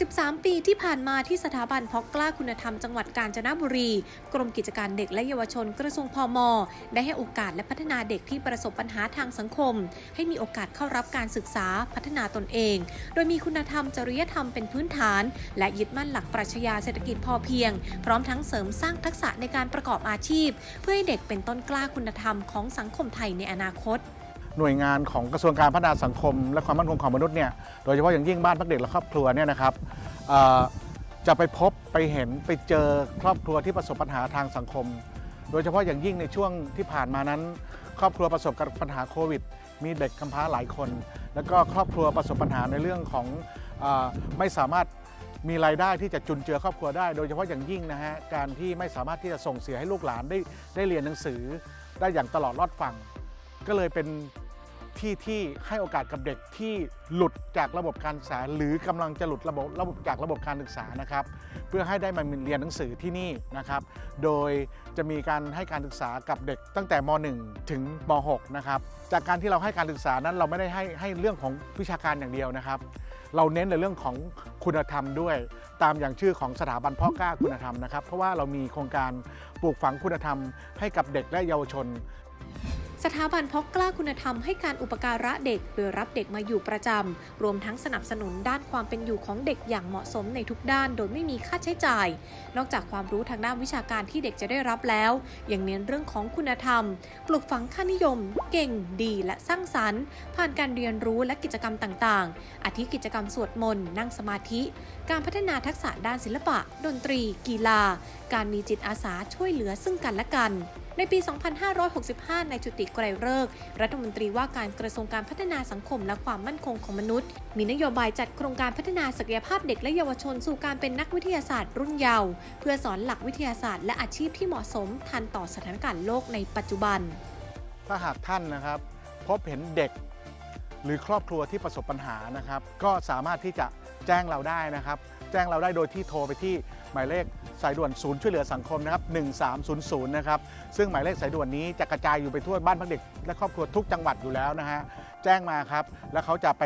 13 ปีที่ผ่านมาที่สถาบันพาะกล้าคุณธรรมจังหวัดกาญจนบุรี กรมกิจการเด็กและเยาวชนกระทรวงพมได้ให้โอกาสและพัฒนาเด็กที่ประสบปัญหาทางสังคม ให้มีโอกาสเข้ารับการศึกษาพัฒนาตนเอง โดยมีคุณธรรมจริยธรรมเป็นพื้นฐาน และยึดมั่นหลักปรัชญาเศรษฐกิจพอเพียง พร้อมทั้งเสริมสร้างทักษะในการประกอบอาชีพ เพื่อให้เด็กเป็นต้นกล้าคุณธรรมของสังคมไทยในอนาคต หน่วยงานของกระทรวงการพัฒนาสังคม และความมั่นคงของมนุษย์เนี่ยโดยเฉพาะอย่างยิ่งบ้านพักเด็กและครอบครัวเนี่ยนะครับจะไปพบไปเห็นไปเจอครอบครัวที่ประสบปัญหาทางสังคม โดยเฉพาะอย่างยิ่งในช่วงที่ผ่านมานั้น ครอบครัวประสบกับปัญหาโควิด มีเด็กกำพร้าหลายคน แล้วก็ครอบครัวประสบปัญหาในเรื่องของออไม่สามารถมีรายได้ที่จะจุนเจือครอบครัวได้ โดยเฉพาะอย่างยิ่งนะฮะการที่ไม่สามารถที่จะส่งเสียให้ลูกหลานได้ได้เรียนหนังสือได้อย่างตลอดรอดฟังก็เลยเป็น ที่ที่ให้โอกาสกับเด็กที่หลุดจากระบบการศึกษา หรือกำลังจะหลุดระบบระบบจากระบบการศึกษานะครับเพื่อให้ได้มาเรียนหนังสือที่นี่นะครับโดยจะมีการให้การศึกษากับเด็กตั้งแต่ม .1 ถึงม .6 นะครับจากการที่เราให้การศึกษานั้นเราไม่ได้ให้ให้เรื่องของวิชาการอย่างเดียวนะครับ เราเน้นในเรื่องของคุณธรรมด้วย ตามอย่างชื่อของสถาบันพ่อกล้าคุณธรรมนะครับ เพราะว่าเรามีโครงการปลูกฝังคุณธรรมให้กับเด็กและเยาวชน สถาบันพาะกล้าคุณธรรมให้การอุปการะเด็ก โดยรับเด็กมาอยู่ประจำ รวมทั้งสนับสนุนด้านความเป็นอยู่ของเด็กอย่างเหมาะสมในทุกด้าน โดยไม่มีค่าใช้จ่าย นอกจากความรู้ทางด้านวิชาการที่เด็กจะได้รับแล้ว ยังเน้นเรื่องของคุณธรรม ปลูกฝังค่านิยม เก่ง ดีและสร้างสรรค์ ผ่านการเรียนรู้และกิจกรรมต่างๆ อาทิกิจกรรมสวดมนต์นั่งสมาธิ การพัฒนาทักษะด้านศิลปะ ดนตรี กีฬา การมีจิตอาสาช่วยเหลือซึ่งกันและกัน ในปี 2565ในจุติไกรเลิกรัฐมนตรีว่าการกระทรวงการพัฒนาสังคมและความมั่นคงของมนุษย์ มีนโยบายจัดโครงการพัฒนาศักยภาพเด็กและเยาวชนสู่การเป็นนักวิทยาศาสตร์รุ่นเยาว์เพื่อสอนหลักวิทยาศาสตร์และอาชีพที่เหมาะสมทันต่อสถานการณ์โลกในปัจจุบัน ถ้าหากท่านนะครับ พบเห็นเด็ก หรือครอบครัวที่ประสบปัญหานะครับ ก็สามารถที่จะแจ้งเราได้นะครับ แจ้งเราได้โดยที่โทรไปที่หมายเลขสายด่วนศูนย์ช่วยเหลือสังคมนะครับ 1300 นะครับ ซึ่งหมายเลขสายด่วนนี้จะกระจายอยู่ไปทั่วบ้านพักเด็ก และครอบครัวทุกจังหวัดอยู่แล้วนะฮะ แจ้งมาครับ แล้วเขาจะไป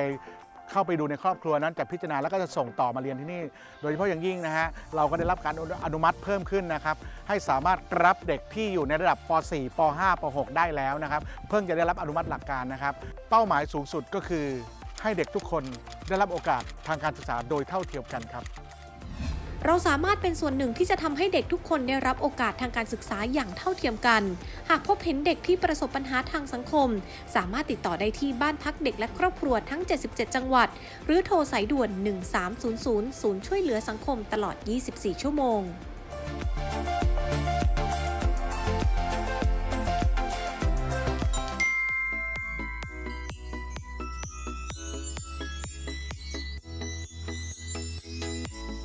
เข้าไปดูในครอบครัวนั้นจะพิจารณาแล้วก็จะส่งต่อมาเรียนที่นี่ โดยเฉพาะอย่างยิ่งนะฮะเราก็ได้รับการอนุมัติเพิ่มขึ้นนะครับให้สามารถรับเด็กที่อยู่ในระดับป .4 ป .5 ป .6 ได้แล้วนะครับเพิ่งจะได้รับอนุมัติหลักการนะครับ เป้าหมายสูงสุดก็คือให้เด็กทุกคนได้รับโอกาสทางการศึกษาโดยเท่าเทียมกันครับ เราสามารถเป็นส่วนหนึ่งที่จะทำให้เด็กทุกคนได้รับโอกาสทางการศึกษาอย่างเท่าเทียมกัน หากพบเห็นเด็กที่ประสบปัญหาทางสังคม สามารถติดต่อได้ที่บ้านพักเด็กและครอบครัวทั้ง 77 จังหวัด หรือโทรสายด่วน 1300 ศูนย์ช่วยเหลือสังคมตลอด 24 ชั่วโมง